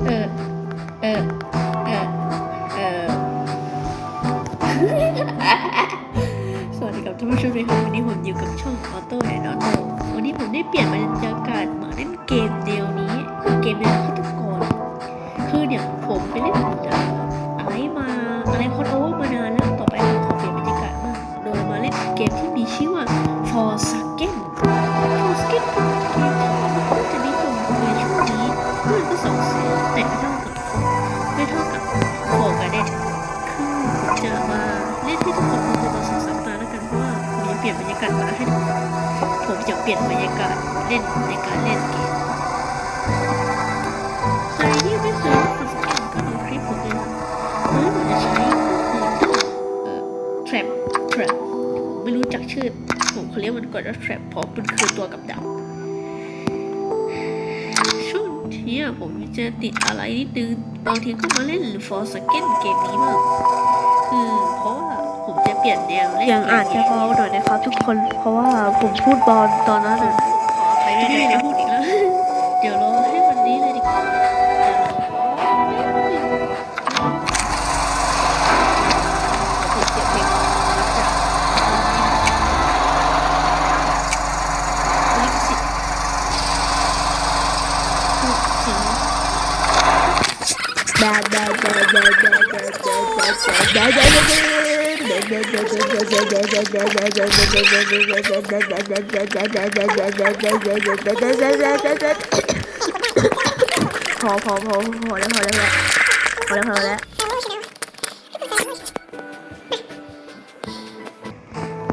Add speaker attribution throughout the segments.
Speaker 1: สวัสดีครับท่านผู้ชมทุกคนวันนี้ผมอยู่กับช่องออโต้และนอโต้วันนี้ผมได้เปลี่ยนบรรยากาศมาเล่นเกมเดียวนี้ คือเกมเดียวฆาตกรคือเนี่ยผมไปเล่น กัดมาให้ผมจะเปลี่ยนบรรยากาศเล่นในการเล่นเกมใครที่ไม่เคยฝึกเกมก็ดูคลิปผมเลยหรือผมจะใช้คือเอ่อ trap trap ผมไม่รู้จักชื่อ ผมเขาเรียกมันก่อนว่า trap เพราะมันคือตัวกับดักช่วงที่ผมจะติดอะไรนิดนึงบางทีก็มาเล่น for second เกมนี้บ้างคือเพราะว่า เปลี่ยนแนวเล่น
Speaker 2: ยังอาจจะพอหน่อยนะครับ ทุกคน เพราะว่าผมพูดบอลตอนนั้น
Speaker 1: ขอไปไม่ได้นะพูดอีกแล้ว เดี๋ยวเราให้วันนี้เลยดีกว่าได้
Speaker 2: ได้ได้ได้ได้ได้ได้ได้ได้ พอพอพอพอแล้วพอแล้วพอแล้วพอแล้ว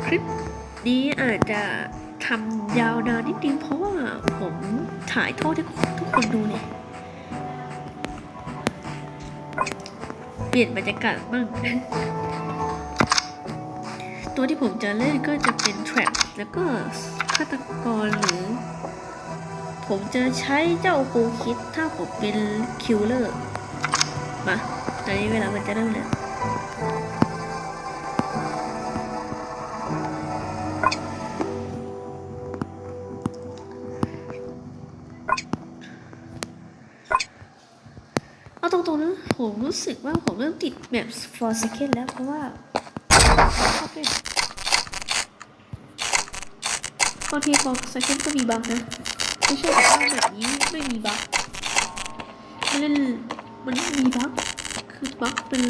Speaker 1: คลิปนี้อาจจะทำยาวนานนิดนึงเพราะว่าผมถ่ายโทษให้ทุกคนดูเนี่ยเปลี่ยนบรรยากาศบ้าง ตัวที่ผมจะเล่นก็จะเป็น trap แล้วก็ฆาตกรหรือ ผมจะใช้เจ้าโคคิดถ้าผมเป็น killer มาตอนนี้เวลามันจะเริ่มแล้วเอาตรงๆนะผมรู้สึกว่าผมเริ่มติดแบบ for second แล้วเพราะว่า โอบเล่นบางที for second ก็มีบั๊กนะไม่ใช่แบบว่าแบบนี้ไม่มีบั๊กมันเล่นมันมีบั๊กคือบั๊กเป็น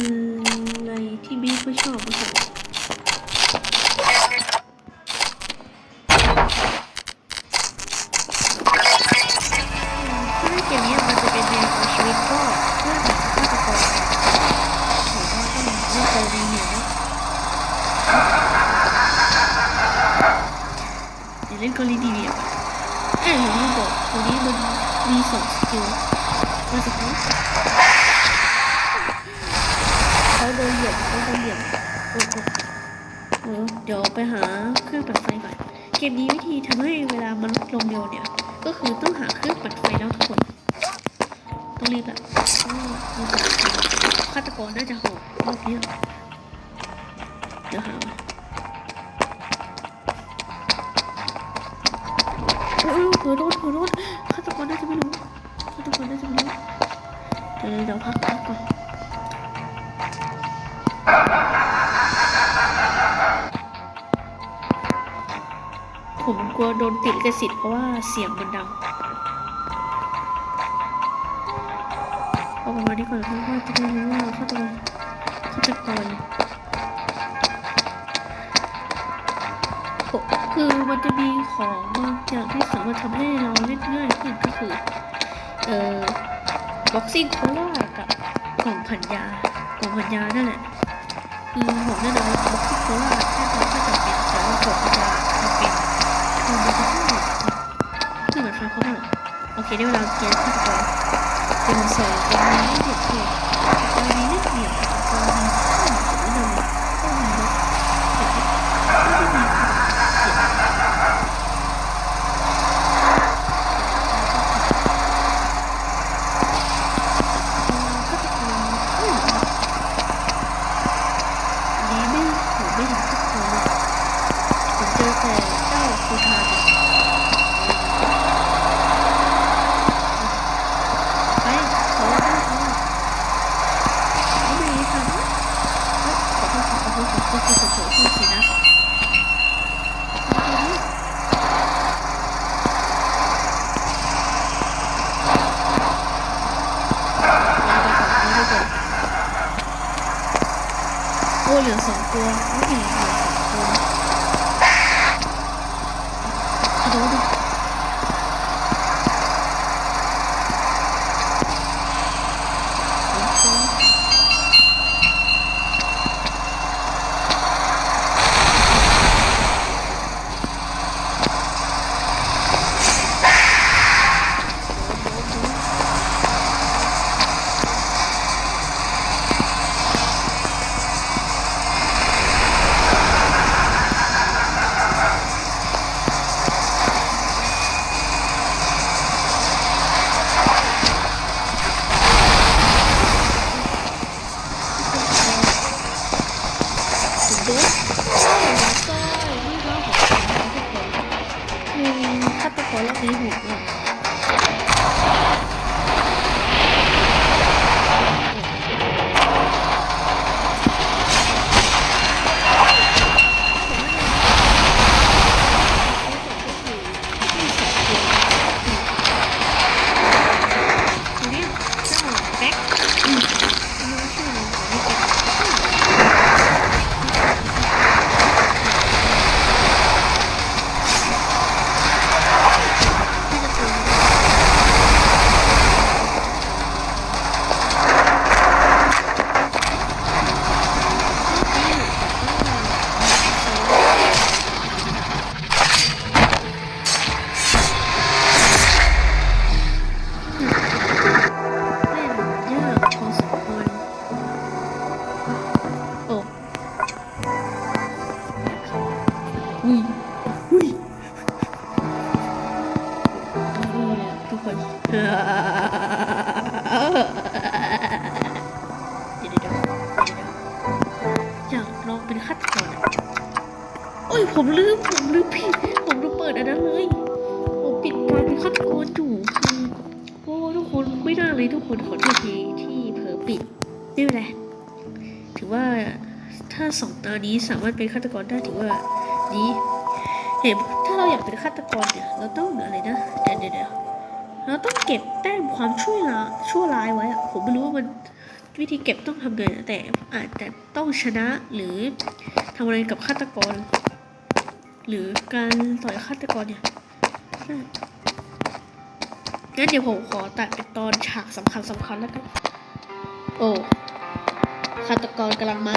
Speaker 1: อะไรที่ไม่ค่อยชอบนะครับ เกมนี้วิธีทำให้เวลามันลดลงเร็วเนี่ย ก็คือต้องหาเครื่องปัดไฟแล้วทุกคนต้องรีบละเพราะว่าเราจะฆาตกรน่าจะโหดรอบนี้เดี๋ยวหามาโอ้ยเผื่อโดนเผื่อโดนฆาตกรน่าจะไม่รู้ฆาตกรน่าจะไม่รู้เดี๋ยวเดี๋ยวพักพักก่อน ผมกลัวโดนติดลิขสิทธิ์เพราะว่าเสียงมันดังเอาประมาณนี้ก่อนเพราะว่าจะได้รู้ว่าฆาตกรฆาตกรผมคือมันจะมีของบางอย่างที่สามารถทำให้เราเล่นง่ายขึ้นก็คือ เอ่อบ็อกซิ่งโคล่ากับกล่องพันยากล่องพันยานั่นแหละคือผมแนะนำว่าบ็อกซิ่งโคล่าถ้าจะถ้าจะเป็นแต่ เคได้เวลาเกียนตอนเป็นสองเป็นนี้เด็ดเด็ดก 多，有点小多。好的，我。 เป็นฆาตกรอะโอ้ยผมลืมผมลืมผิดผมลืมเปิดอันนั้นเลย ผมปิดการเป็นฆาตกรอยู่คือโอ้ทุกคนไม่น่าเลยทุกคนขอโทษทีที่เผลอปิดไม่เป็นไรถือว่าถ้าสองตานี้สามารถเป็นฆาตกรได้ถือว่าดีเห็นถ้าเราอยากเป็นฆาตกรเนี่ยเราต้องอะไรนะเดี๋ยวเดี๋ยวเราต้องเก็บแต้มความช่วร้าชั่วร้ายไว้อะผมไม่รู้ว่ามัน วิธีเก็บต้องทำไงนะแต่อาจจะต้องชนะหรือทำอะไรกับฆาตกร หรือการต่อยฆาตกรเนี่ยงั้นเดี๋ยวผมขอตัดเป็นตอนฉากสำคัญสำคัญแล้วกัน โอ้ฆาตกรกำลังมา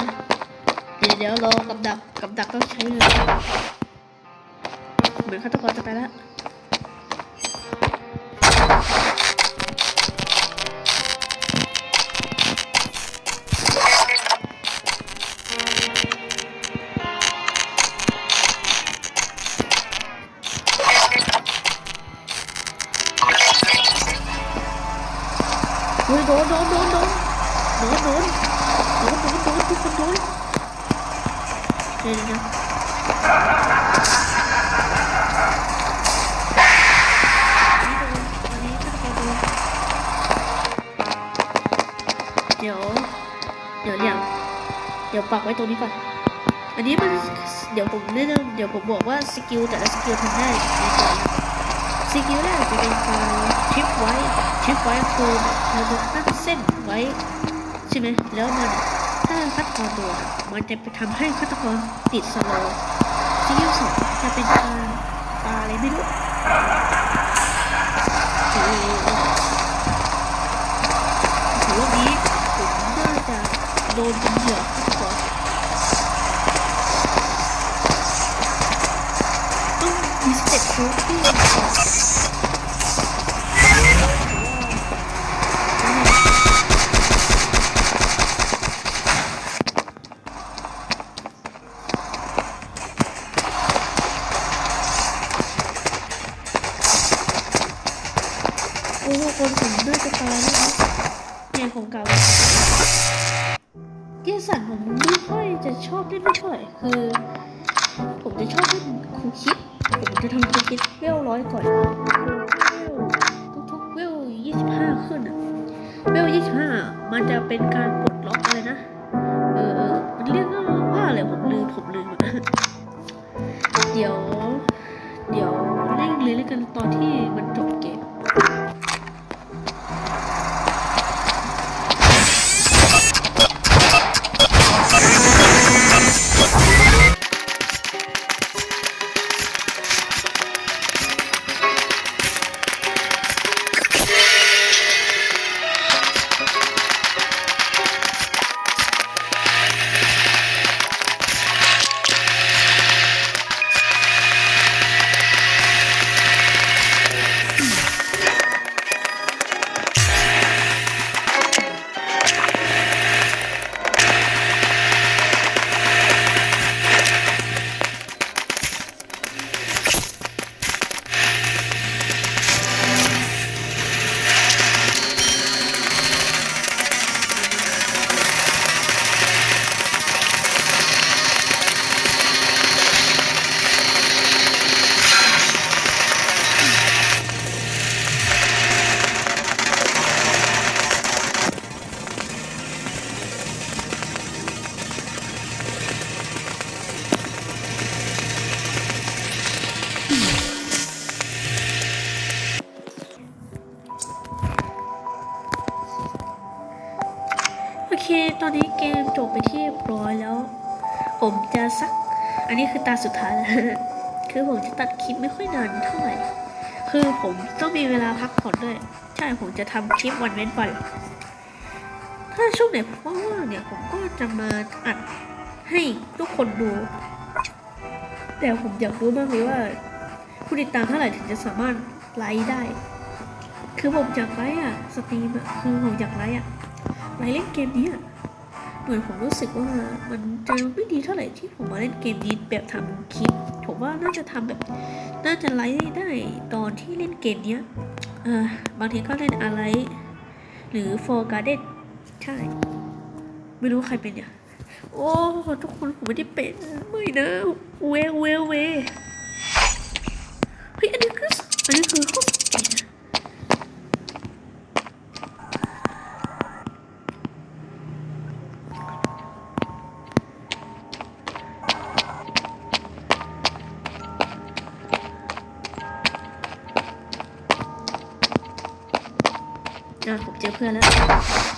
Speaker 1: เดี๋ยวเดี๋ยวรอกับดักกับดักต้องใช้เลยเหมือนฆาตกรจะไปแล้ว โดนโดนโดนโดนโดนโดนโดนโดนโดนทุกคนโดนเดี๋ยวเดี๋ยวเดี๋ยวอันนี้ฆาตกรโดนเดี๋ยว เดี๋ยวเนี่ยเดี๋ยวปักไว้ตรงนี้ก่อน อันนี้มันเดี๋ยวผมแนะนำเดี๋ยวผมบอกว่าสกิลแต่ละสกิลทำได้ในตัวนะสกิลแรกจะเป็นการชิปไว้ชิปไว้คือเราจะตั้งเส้นไว้ ใช่ไหมแล้วมันถ้าฆาตกรโดนอะมันจะไปทำให้ฆาตกรติดสโลว์สกิลสองจะเป็นการตาอะไรไม่รู้โอ้โหถือว่านี้ผมน่าจะโดนเป็นเหยื่อฆาตกรต้องมีสเต็ปชูที่ โอ้คนผมน่าจะตายแล้วนะเนี่ยของเก่าเกสันผมไม่ค่อยจะชอบเล่นไม่ค่อยคือ ผมจะชอบเล่นคูคิด ผมจะทำคูคิดเวลร้อยก่อนทุกๆเวลยี่สิบห้าขึ้นอะเวลยี่สิบห้ามันจะเป็นการปลดล็อกอะไรนะ เออมันเรียกว่าอะไรผมลืมผมลืมเดี๋ยว เดี๋ยวเล่นเลยแล้วกันตอนที่มันจบ อันนี้คือตาสุดท้ายแล้วคือผมจะตัดคลิปไม่ค่อยนานเท่าไหร่ คือผมต้องมีเวลาพักผ่อนด้วย ใช่ผมจะทำคลิปวันเว้นวัน ถ้าช่วงไหนผมว่างๆเนี่ยผมก็จะมาอัดให้ทุกคนดู แต่ผมอยากรู้มากเลยว่า ผู้ติดตามเท่าไหร่ถึงจะสามารถไลค์ได้ คือผมอยากไลค์อะสตรีมอะคือผมอยากไลค์อะไลค์เล่นเกมนี้อะ มือนผมรู้สึกว่ามันจะไม่ดีเท่าไหร่ที่ผมมาเล่นเกมนี้แบบทำคลิป ผมว่าน่าจะทำแบบ น่าจะไลค์ได้ตอนที่เล่นเกมเนี้ยเออบางทีก็เล่นอะไร หรือ For Garden ใช่ ไม่รู้ใครเป็นเนี่ยโอ้ทุกคนผมไม่ได้เป็นไม่นะเวเวเวเฮ้ยอันนี้คืออันนี้คือข้อง เกตนะอะผมเจอเพื่อนแล้ว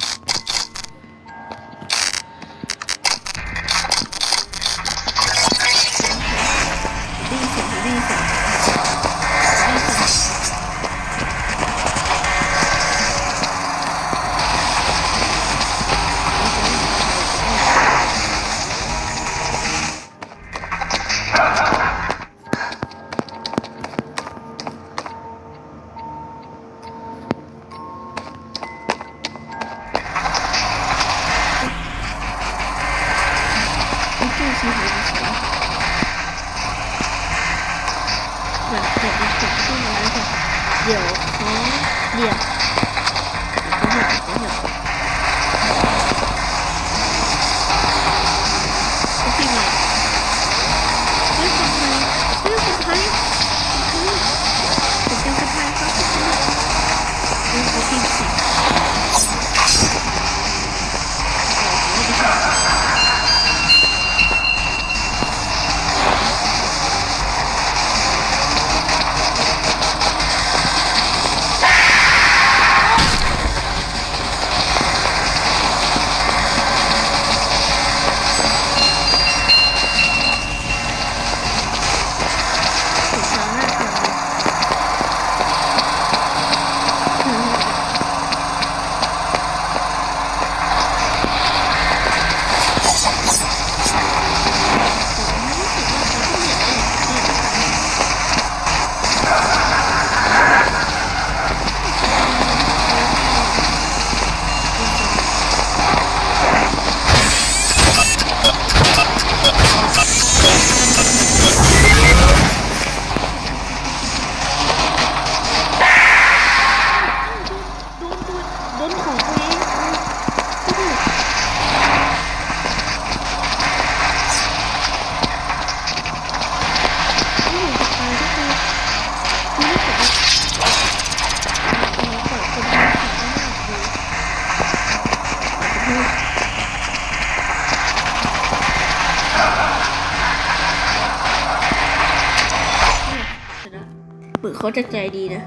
Speaker 1: เขาจะใจดีนะ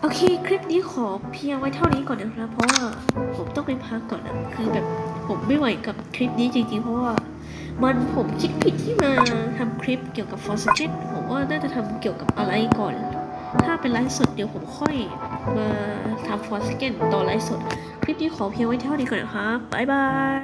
Speaker 1: โอเค คลิปนี้ขอเพียงไว้เท่านี้ก่อนนะครับ เพราะว่าผมต้องไปพักก่อนนะ คือแบบผมไม่ไหวกับคลิปนี้จริงๆ เพราะว่ามันผมคิดผิดที่มาทำคลิปเกี่ยวกับ f o r s a k e n ผมว่าน่าจะทำเกี่ยวกับอะไรก่อน ถ้าเป็นไลฟ์สดเดี๋ยวผมค่อยมาทำ f o r s a k e n ตอนไลฟ์สด คลิปนี้ขอเพียงไว้เท่านี้ก่อนนะครับบ๊ายบาย